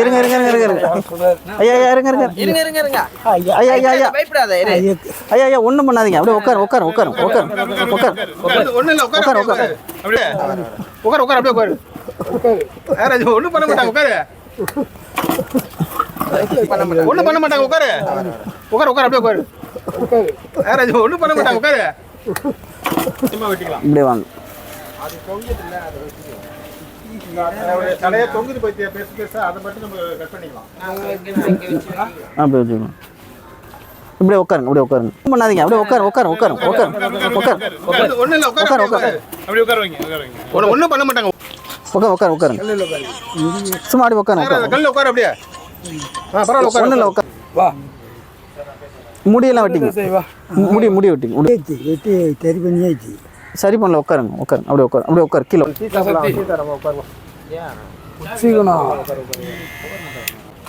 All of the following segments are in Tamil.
இருங்க இருங்க இருங்க இருங்க இருங்க. ஐயா ஐயா இருங்க இருங்க. இருங்க இருங்க இருங்க. ஐயா ஐயா ஐயா பயப்படாத. ஐயா ஐயா ஒன்றும் பண்ணாதீங்க. அப்படியே உட்காரு உட்காரு உட்காரு உட்காரு உட்காரு ஒண்ணு இல்ல உட்காரு. உட்காரு, உட்காரு. அப்படியே உட்காரு. உட்காரு. அப்படியே உட்காரு. வேற எதுவும் ஒண்ணும் பண்ண மாட்டாங்க உட்காரு. ஒண்ணும் பண்ண மாட்டாங்க உட்காரு. உட்காரு உட்காரு அப்படியே உட்காரு. வேற ஒண்ணும் பண்ண மாட்டாங்க உட்காரு. சும்மா வெட்டிக்கலாம் இப்படியே வாங்க. தலையை தொங்குது பத்தியா? பேச பேச. அதை மட்டும் நம்ம கட் பண்ணிக்கலாம். அப்படியே வச்சுக்கணும் இப்படியே உட்காருங்க அப்படியே உட்காருங்க. பண்ணாதீங்க. அப்படியே உட்காரு உட்காரு உட்காரு உட்காரு உட்காரு. ஒண்ணு இல்ல உட்காரு உட்காரு, உட்காரு. அப்படி உட்கார வைங்க உட்கார வைங்க. ஒண்ணு ஒண்ணும் பண்ண மாட்டாங்க. உட்காரு உட்காரு உட்காருங்க சும்மா அப்படியே உட்காரு உட்காரு கல்ல உட்காரு அப்படியே? ஆ பரவாயில்ல உட்காரு ஒன்றும் இல்லை உட்காரு. வா. முடியெல்லாம் வெட்டிங்க. முடி முடி வெட்டிங்க. வெட்டி சரி பண்ணியாச்சு சரி பண்ணல உட்காருங்க உட்காருங்க. அப்படியே உட்காரு அப்படியே உட்காரு. கீழே.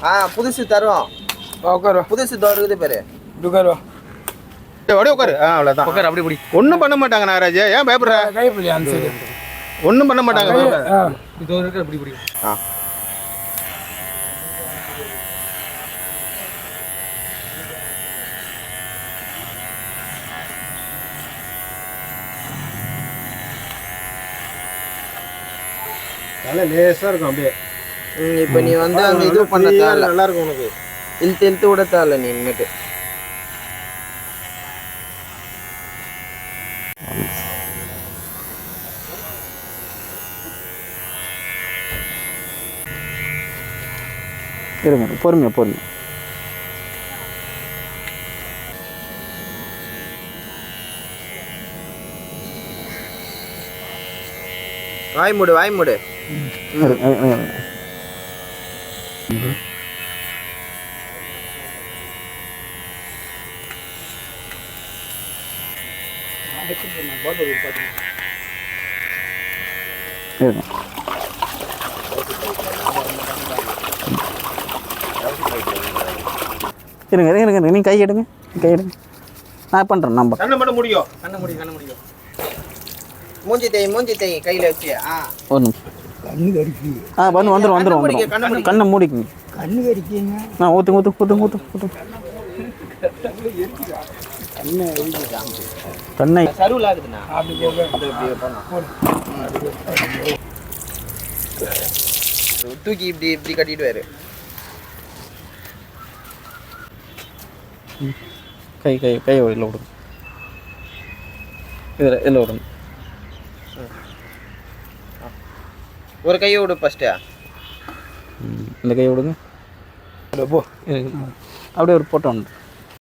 ஆ புதுசு தருவோம். வா உட்காரு. புதுசு தோறுக்குது பேரு. உட்காரு வா. அப்படியே உட்காரு. ஆ அவ்வளவுதான். உட்கார் அப்படி பிடி ஒண்ணும் பண்ண மாட்டாங்க நாகராஜ். ஏன் பயப்படுற? ஒண்ணும் பண்ண மாட்டாங்க. ஆ இதோ இருக்கு அப்படி பிடி ஆ நல்ல லேசா இருக்கும் அப்படியே. இப்ப நீ வந்து அந்த இது பண்ண தேவையில்ல நல்லா இருக்கும் உனக்கு. இழுத்து இழுத்து விட தேவையில்ல நீ இனிமேட்டு இருங்க இருங்க. பொறுமையா பொறுமையா. வாய் மூடு வாய் மூடு. இருங்க, இருங்க, இருங்க. இருங்க இருங்க இருங்க இருங்க நீ கை எடுங்க கை எடுங்க. நான் பண்ணுறேன் நம்ப கண்ணை மட்டும் முடியும் கண்ண முடியும் கண்ண முடியும் மூஞ்சி தேய் மூஞ்சி தேய் கையில வச்சு ஆ. ஒரு நிமிஷம். கண்ணு கறிக்கு ஆ வந்து வந்துடும் வந்துடும் முடிக்க, வந்துடும் கண்ணை முடிக்க. கண்ணை மூடிக்குங்க கண்ணு கறிக்கிங்க ஆ ஊற்று ஊற்றுங்க ஊற்று ஊற்று கண்ணை சருவில் ஆகுதுண்ணா தூக்கி இப்படி இப்படி கட்டிடுவாரு கை கை கை இதில் விடுங்க இதில் இதில் விடுங்க ஒரு கையை விடு ஃபர்ஸ்ட்டு ம், இந்த கை விடுங்க. போ. அப்படியே ஒரு போட்டோ ஒன்று